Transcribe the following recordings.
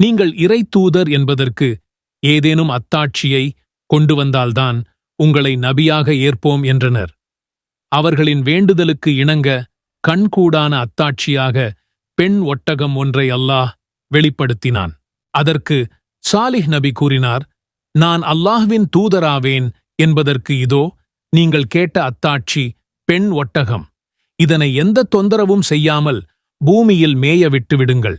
நீங்கள் இறை தூதர் என்பதற்கு ஏதேனும் அத்தாட்சியை கொண்டு வந்தால்தான் உங்களை நபியாக ஏற்போம் என்றனர். அவர்களின் வேண்டுதலுக்கு இணங்க கண்கூடான அத்தாட்சியாக பெண் ஒட்டகம் ஒன்றை அல்லாஹ் வெளிப்படுத்தினான். அதற்கு சாலிஹ் நபி கூறினார் நான் அல்லாஹ்வின் தூதராவேன் என்பதற்கு இதோ நீங்கள் கேட்ட அத்தாட்சி பெண் ஒட்டகம். இதனை எந்த தொந்தரவும் செய்யாமல் பூமியில் மேய விட்டுவிடுங்கள்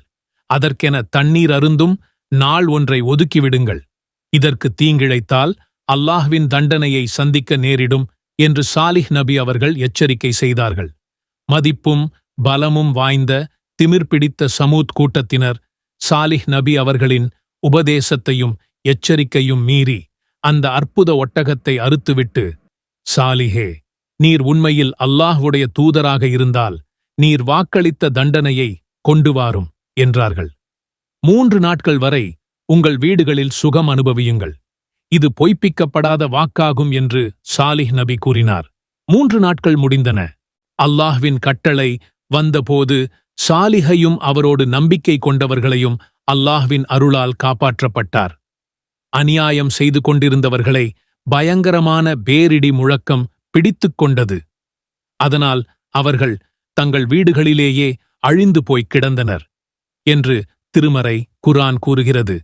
அதற்கென தண்ணீர் அருந்தும் நாள் ஒன்றை ஒதுக்கிவிடுங்கள். இதற்கு தீங்கிழைத்தால் அல்லாஹ்வின் தண்டனையை சந்திக்க நேரிடும் என்று சாலிஹ் நபி அவர்கள் எச்சரிக்கை செய்தார்கள். மதிப்பும் பலமும் வாய்ந்த திமிர் பிடித்த சமூத் கூட்டத்தினர் சாலிஹ் நபி அவர்களின் உபதேசத்தையும் எச்சரிக்கையும் மீறி அந்த அற்புத ஒட்டகத்தை அறுத்துவிட்டு சாலிஹே நீர் உண்மையில் அல்லாஹ்வுடைய தூதராக இருந்தால் நீர் வாக்களித்த தண்டனையை கொண்டு வாரும். என்றார்கள். மூன்று நாட்கள் வரை உங்கள் வீடுகளில் சுகம் அனுபவியுங்கள். இது பொய்ப்பிக்கப்படாத வாக்காகும் என்று சாலிஹ் நபி கூறினார். மூன்று நாட்கள் முடிந்தன. அல்லாஹ்வின் கட்டளை வந்தபோது சாலிஹையும் அவரோடு நம்பிக்கை கொண்டவர்களையும் அல்லாஹ்வின் அருளால் காப்பாற்றப்பட்டார். அநியாயம் செய்து கொண்டிருந்தவர்களை பயங்கரமான பேரிடி முழக்கம் பிடித்துக் கொண்டது. அதனால் அவர்கள் தங்கள் வீடுகளிலேயே அழிந்து போய்க் கிடந்தனர். என்று திருமறை குரான் கூறுகிறது.